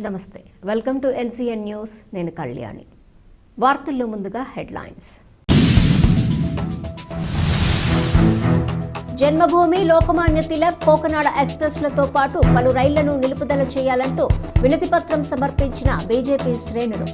నమస్తే. Welcome to NCN news. నేను కళ్యాణి. వార్తల్లో ముందుగా హెడ్లైన్స్. జన్మభూమి లోకమాన్య తిలక్ కోకనాడ ఎక్స్ప్రెస్లతో పాటు పలు రైళ్ళను నిలుపుదల చేయాలంటూ వినతిపత్రం సమర్పించిన బీజేపీ శ్రేణులు.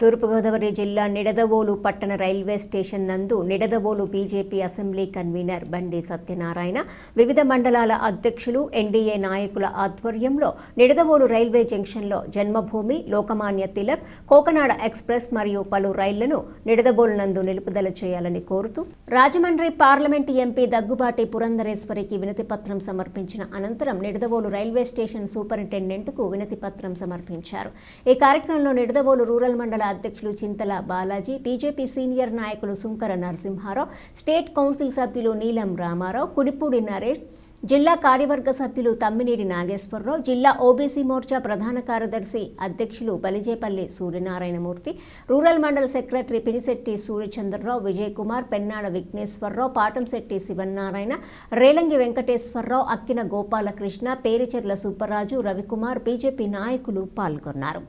తూర్పుగోదావరి జిల్లా నిడదవోలు పట్టణ రైల్వే స్టేషన్ నందు నిడదవోలు బీజేపీ అసెంబ్లీ కన్వీనర్ బండి సత్యనారాయణ వివిధ మండలాల అధ్యక్షులు ఎన్డీఏ నాయకుల ఆధ్వర్యంలో నిడదవోలు రైల్వే జంక్షన్లో జన్మభూమి లోకమాన్య తిలక్ కోకనాడ ఎక్స్ప్రెస్ మరియు పలు రైళ్ళను నిడదవోలు నందు నిలుపుదల చేయాలని కోరుతూ రాజమండ్రి పార్లమెంటు ఎంపీ దగ్గుబాటి పురంధరేశ్వరికి వినతి పత్రం సమర్పించిన అనంతరం నిడదవోలు రైల్వే స్టేషన్ సూపరింటెండెంట్కు వినతి పత్రం సమర్పించారు. ఈ కార్యక్రమంలో నిడదవోలు రూరల్ మండల అధ్యక్షులు చింతల బాలాజీ బీజేపీ సీనియర్ నాయకులు సుంకర నరసింహారావు స్టేట్ కౌన్సిల్ సభ్యులు నీలం రామారావు కుడిపూడి నరేష్ జిల్లా కార్యవర్గ సభ్యులు తమ్మినేడి నాగేశ్వరరావు జిల్లా ఓబీసీ మోర్చా ప్రధాన కార్యదర్శి అధ్యక్షులు Balijepalli Suryanarayanamurthy rural mandal secretary Pinisetti Suryachandrarao Vijay Kumar Pennada Vighneswararao Patamsetti Sivanarayana Relangi Venkateswararao Akkina Gopalakrishna Pericherla Subbaraju Ravikumar BJP నాయకులు పాల్గొన్నారు.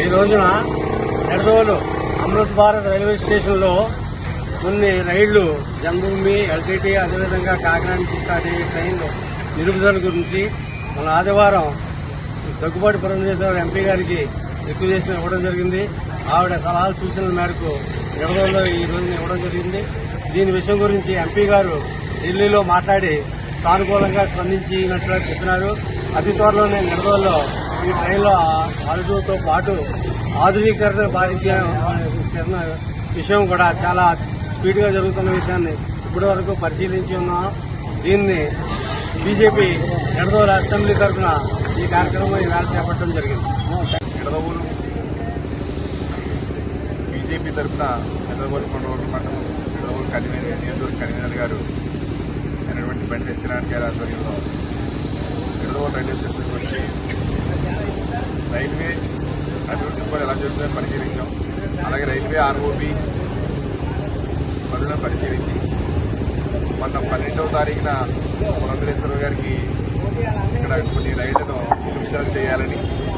ఈ రోజున నెడదోలు అమృత్ భారత్ రైల్వే స్టేషన్లో కొన్ని రైళ్ళు జన్మభూమి ఎల్టీటీ అదేవిధంగా కాకినాడ నుంచి స్టార్ట్ అయ్యే ట్రైన్లు నిలుపుదల గురించి మన ఆదివారం దగ్గుబాటి పురంధేశ్వర ఎంపీ గారికి రిక్వజేషన్ ఇవ్వడం జరిగింది. ఆవిడ సలహాలు సూచనల మేరకు నిడదోల్లో ఈ రోజున ఇవ్వడం జరిగింది. దీని విషయం గురించి ఎంపీ గారు ఢిల్లీలో మాట్లాడి సానుకూలంగా స్పందించినట్లు చెప్పినారు. అతి త్వరలోనే నిడదోల్లో ఈ ట్రైన్లో అరుదుతో పాటు ఆధునీకరణ బాధించిన విషయం కూడా చాలా స్పీడ్గా జరుగుతున్న విషయాన్ని ఇప్పటి వరకు పరిశీలించి ఉన్నాం. దీన్ని బీజేపీ నిడదోలు అసెంబ్లీ తరఫున ఈ కార్యక్రమం ఈవేళ చేపట్టడం జరిగింది. నిడదవోలు బీజేపీ తరఫున నిడదవోలు కొండవోలు మండలం నిడదవోలు కన్వీనర్ నియోజకవర్గ కన్వీనర్ గారు అయినటువంటి బండి సత్యనారాయణ గారి ఆధ్వర్యంలో నిడదవోలు రైల్వే స్టేషన్కి వచ్చి రైల్వే అభివృద్ధి పనులు ఎలా జరుగుతుందని పరిశీలించాం అలాగే రైల్వే ఆర్ఓబి పనులను పరిశీలించి మొన్న పన్నెండవ తారీఖున పురంధరేశ్వర గారికి ఇక్కడ కొన్ని రైళ్ళను విడుదల చేయాలని